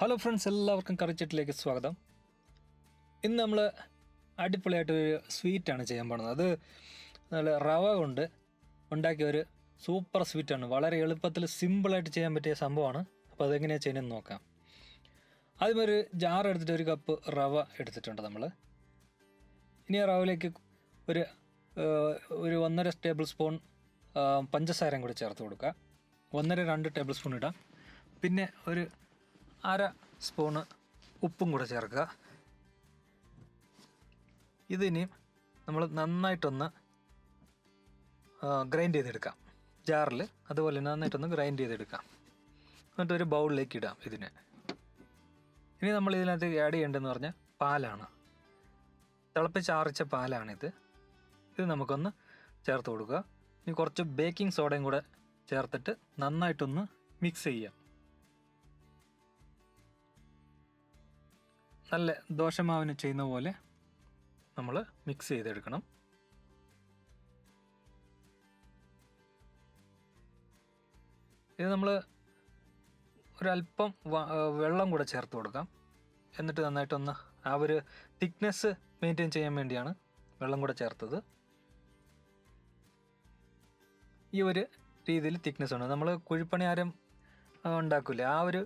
Hello friends എല്ലാവർക്കും കറിച്ചട്ടിലേക്ക് സ്വാഗതം. ഇന്ന് നമ്മൾ അടിപൊളിയായിട്ടൊരു സ്വീറ്റാണ് ചെയ്യാൻ പോകുന്നത്. അത് നല്ല റവ കൊണ്ട് ഉണ്ടാക്കിയ ഒരു സൂപ്പർ സ്വീറ്റാണ് വളരെ എളുപ്പത്തിൽ സിമ്പിളായിട്ട് ചെയ്യാൻ പറ്റിയ സംഭവമാണ്. അപ്പോൾ അതെങ്ങനെയാണ് ചെയ്യുന്നത് നോക്കാം. ആദ്യം ഒരു ജാർ എടുത്തിട്ട് ഒരു കപ്പ് റവ എടുത്തിട്ടുണ്ട് നമ്മൾ ഇനി റവയിലേക്ക് ഒരു ഒരു ഒന്നര ടേബിൾ സ്പൂൺ പഞ്ചസാരയും കൂടി ചേർത്ത് കൊടുക്കുക. ഒന്നര രണ്ട് ടേബിൾ സ്പൂൺ ഇടാം. പിന്നെ ഒരു അര സ്പൂണ് ഉപ്പും കൂടെ ചേർക്കുക. ഇതിനി നമ്മൾ നന്നായിട്ടൊന്ന് ഗ്രൈൻഡ് ചെയ്തെടുക്കാം. ജാറിൽ അതുപോലെ നന്നായിട്ടൊന്ന് ഗ്രൈൻഡ് ചെയ്തെടുക്കാം. എന്നിട്ട് ഒരു ബൗളിലേക്ക് ഇടാം ഇതിനെ. ഇനി നമ്മൾ ഇതിനകത്ത് ആഡ് ചെയ്യേണ്ടതെന്ന് പറഞ്ഞാൽ പാലാണ്. തിളപ്പിച്ചാറിച്ച പാലാണിത്. ഇത് നമുക്കൊന്ന് ചേർത്ത് കൊടുക്കുക. ഇനി കുറച്ച് ബേക്കിംഗ് സോഡയും കൂടെ ചേർത്തിട്ട് നന്നായിട്ടൊന്ന് മിക്സ് ചെയ്യാം. നല്ല ദോശമാവിന് ചെയ്യുന്ന പോലെ നമ്മൾ മിക്സ് ചെയ്തെടുക്കണം. ഇത് നമ്മൾ ഒരല്പം വെള്ളം കൂടെ ചേർത്ത് കൊടുക്കാം. എന്നിട്ട് നന്നായിട്ടൊന്ന് ആ ഒരു തിക്നെസ് മെയിന്റെയിൻ ചെയ്യാൻ വേണ്ടിയാണ് വെള്ളം കൂടെ ചേർത്തത്. ഈ ഒരു രീതിയിൽ തിക്നെസ് ഉണ്ട് നമ്മൾ കുഴിപ്പണി ആരും ഉണ്ടാക്കില്ല ആ ഒരു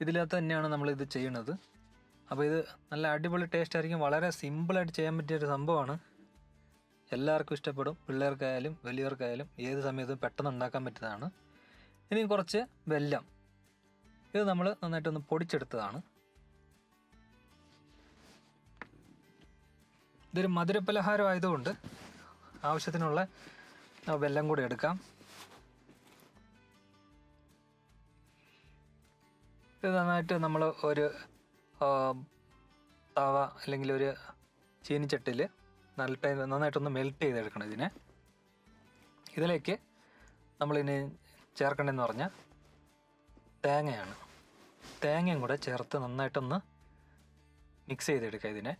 ഇതിനകത്ത് തന്നെയാണ് നമ്മൾ ഇത് ചെയ്യണത് അപ്പോൾ ഇത് നല്ല അടിപൊളി ടേസ്റ്റ് ആയിരിക്കും. വളരെ സിമ്പിളായിട്ട് ചെയ്യാൻ പറ്റിയ ഒരു സംഭവമാണ്. എല്ലാവർക്കും ഇഷ്ടപ്പെടും. പിള്ളേർക്കായാലും വലിയവർക്കായാലും ഏത് സമയത്തും പെട്ടെന്ന് ഉണ്ടാക്കാൻ പറ്റുന്നതാണ്. ഇനി കുറച്ച് വെല്ലം. ഇത് നമ്മൾ നന്നായിട്ടൊന്ന് പൊടിച്ചെടുത്തതാണ്. ഇതൊരു മധുരപലഹാരം ആയതുകൊണ്ട് ആവശ്യത്തിനുള്ള വെല്ലം കൂടി എടുക്കാം. ഇത് നന്നായിട്ട് നമ്മൾ ഒരു തവ അല്ലെങ്കിൽ ഒരു ചീനിച്ചട്ടിൽ നല്ല നന്നായിട്ടൊന്ന് മെൽറ്റ് ചെയ്തെടുക്കണം ഇതിനെ. ഇതിലേക്ക് നമ്മളിനി ചേർക്കേണ്ടതെന്ന് പറഞ്ഞാൽ തേങ്ങയാണ്. തേങ്ങയും കൂടെ ചേർത്ത് നന്നായിട്ടൊന്ന് മിക്സ് ചെയ്തെടുക്കുക ഇതിനെ.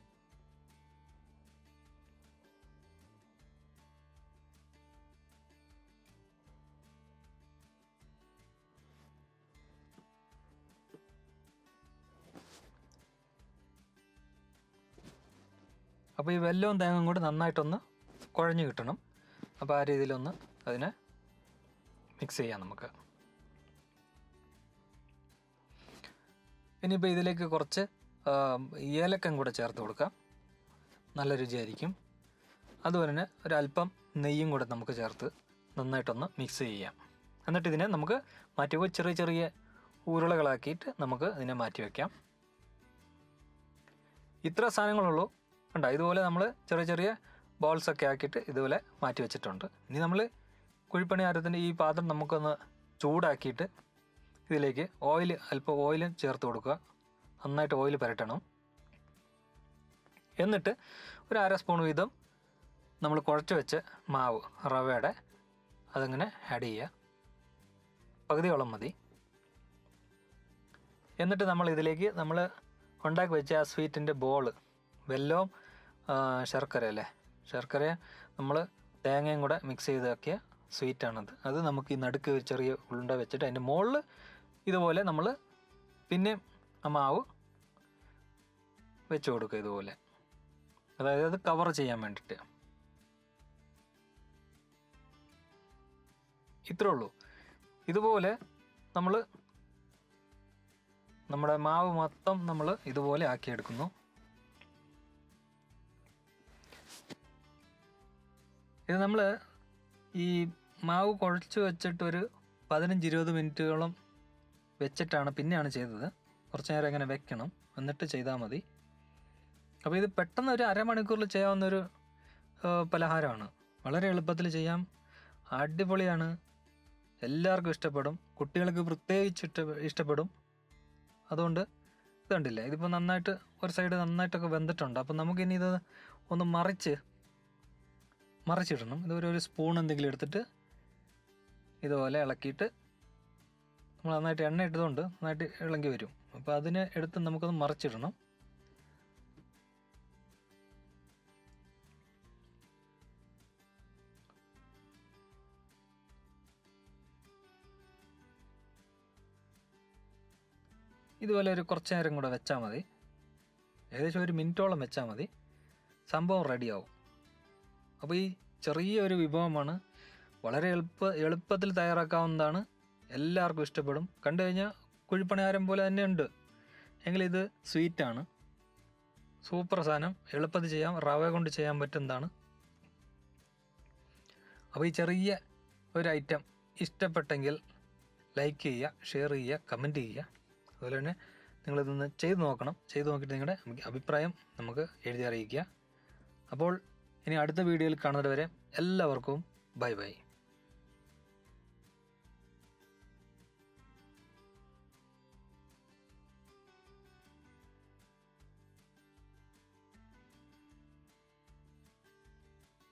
അപ്പോൾ ഈ വെല്ലവും തേങ്ങയും കൂടി നന്നായിട്ടൊന്ന് കുഴഞ്ഞു കിട്ടണം. അപ്പോൾ ആ രീതിയിലൊന്ന് അതിനെ മിക്സ് ചെയ്യാം നമുക്ക്. ഇനിയിപ്പോൾ ഇതിലേക്ക് കുറച്ച് ഏലക്കം കൂടെ ചേർത്ത് കൊടുക്കാം. നല്ല രുചിയായിരിക്കും. അതുപോലെ തന്നെ ഒരല്പം നെയ്യും കൂടെ നമുക്ക് ചേർത്ത് നന്നായിട്ടൊന്ന് മിക്സ് ചെയ്യാം. എന്നിട്ട് ഇതിനെ നമുക്ക് മാറ്റി ചെറിയ ചെറിയ ഉരുളകളാക്കിയിട്ട് നമുക്ക് ഇതിനെ മാറ്റി വയ്ക്കാം ഇത്ര സാധനങ്ങളുള്ളൂ കണ്ടോ ഇതുപോലെ നമ്മൾ ചെറിയ ചെറിയ ബോൾസൊക്കെ ആക്കിയിട്ട് ഇതുപോലെ മാറ്റി വെച്ചിട്ടുണ്ട്. ഇനി നമ്മൾ കുഴിപ്പണി ആരത്തിന്റെ ഈ പാത്രം നമുക്കൊന്ന് ചൂടാക്കിയിട്ട് ഇതിലേക്ക് ഓയിൽ അല്പം ഓയിൽ ചേർത്ത് കൊടുക്കുക. നന്നായിട്ട് ഓയിൽ പരട്ടണം. എന്നിട്ട് ഒരു അര സ്പൂൺ വീതം നമ്മൾ കുഴച്ച് വെച്ച മാവ് റവയുടെ അതങ്ങനെ ആഡ് ചെയ്യുക. പകുതിയോളം മതി. എന്നിട്ട് നമ്മൾ ഇതിലേക്ക് നമ്മൾ ഉണ്ടാക്കി വെച്ച ആ സ്വീറ്റിന്റെ ബോൾ വെല്ലവും ശർക്കര അല്ലേ? ശർക്കര നമ്മൾ തേങ്ങയും കൂടെ മിക്സ് ചെയ്താക്കിയ സ്വീറ്റാണത് അത് നമുക്ക് ഈ നടുക്ക് ചെറിയ ഉരുണ്ട വെച്ചിട്ട് അതിന്റെ മുകളിൽ ഇതുപോലെ നമ്മൾ പിന്നെ ആ മാവ് വെച്ച് കൊടുക്കുക ഇതുപോലെ. അതായത് അത് കവർ ചെയ്യാൻ വേണ്ടിയിട്ട് ഇത്രേ ഉള്ളൂ. ഇതുപോലെ നമ്മൾ നമ്മുടെ മാവ് മൊത്തം നമ്മൾ ഇതുപോലെ ആക്കിയെടുക്കുന്നു. ഇത് നമ്മൾ ഈ മാവ് കുഴച്ച് വെച്ചിട്ടൊരു പതിനഞ്ച് ഇരുപത് മിനിറ്റുകളും വെച്ചിട്ടാണ് പിന്നെയാണ് ചെയ്തത്. കുറച്ച് നേരം ഇങ്ങനെ വെക്കണം. എന്നിട്ട് ചെയ്താൽ മതി. അപ്പോൾ ഇത് പെട്ടെന്ന് ഒരു അരമണിക്കൂറിൽ ചെയ്യാവുന്നൊരു പലഹാരമാണ്. വളരെ എളുപ്പത്തിൽ ചെയ്യാം. അടിപൊളിയാണ്. എല്ലാവർക്കും ഇഷ്ടപ്പെടും. കുട്ടികൾക്ക് പ്രത്യേകിച്ച് ഇഷ്ട ഇഷ്ടപ്പെടും. അതുകൊണ്ട് ഇത് കണ്ടില്ലേ ഇതിപ്പോൾ നന്നായിട്ട് ഒരു സൈഡ് നന്നായിട്ടൊക്കെ വെന്തിട്ടുണ്ട്. അപ്പം നമുക്കിനി ഇത് ഒന്ന് മറിച്ച് മറിച്ചിടണം. ഇതുവരെ ഒരു സ്പൂൺ എന്തെങ്കിലും എടുത്തിട്ട് ഇതുപോലെ ഇളക്കിയിട്ട് നമ്മൾ നന്നായിട്ട് എണ്ണ ഇട്ടതുകൊണ്ട് നന്നായിട്ട് ഇളകി വരും. അപ്പോൾ അതിനെ എടുത്ത് നമുക്കൊന്ന് മറിച്ചിടണം. ഇതുപോലെ ഒരു കുറച്ച് നേരം കൂടെ വെച്ചാൽ മതി. ഏകദേശം ഒരു മിനിറ്റോളം വെച്ചാൽ മതി. സംഭവം റെഡിയാവും അപ്പോൾ ഈ ചെറിയ ഒരു വിഭവമാണ്. വളരെ എളുപ്പ എളുപ്പത്തിൽ തയ്യാറാക്കാവുന്നതാണ്. എല്ലാവർക്കും ഇഷ്ടപ്പെടും. കണ്ടു കഴിഞ്ഞാൽ കുഴിപ്പണിയാരം പോലെ തന്നെ ഉണ്ട്. എങ്കിലിത് സ്വീറ്റാണ് സൂപ്പർ സാധനം. എളുപ്പത്തിൽ ചെയ്യാം. റവ കൊണ്ട് ചെയ്യാൻ പറ്റുന്നതാണ്. അപ്പോൾ ഈ ചെറിയ ഒരു ഐറ്റം ഇഷ്ടപ്പെട്ടെങ്കിൽ ലൈക്ക് ചെയ്യുക ഷെയർ ചെയ്യുക കമന്റ് ചെയ്യുക. അതുപോലെ തന്നെ നിങ്ങളിതൊന്ന് ചെയ്ത് നോക്കണം. ചെയ്ത് നോക്കിയിട്ട് നിങ്ങളുടെ അഭിപ്രായം നമുക്ക് എഴുതി അറിയിക്കുക. അപ്പോൾ ഇനി അടുത്ത വീഡിയോയിൽ കാണുന്നത് വരെ എല്ലാവർക്കും ബൈ ബൈ.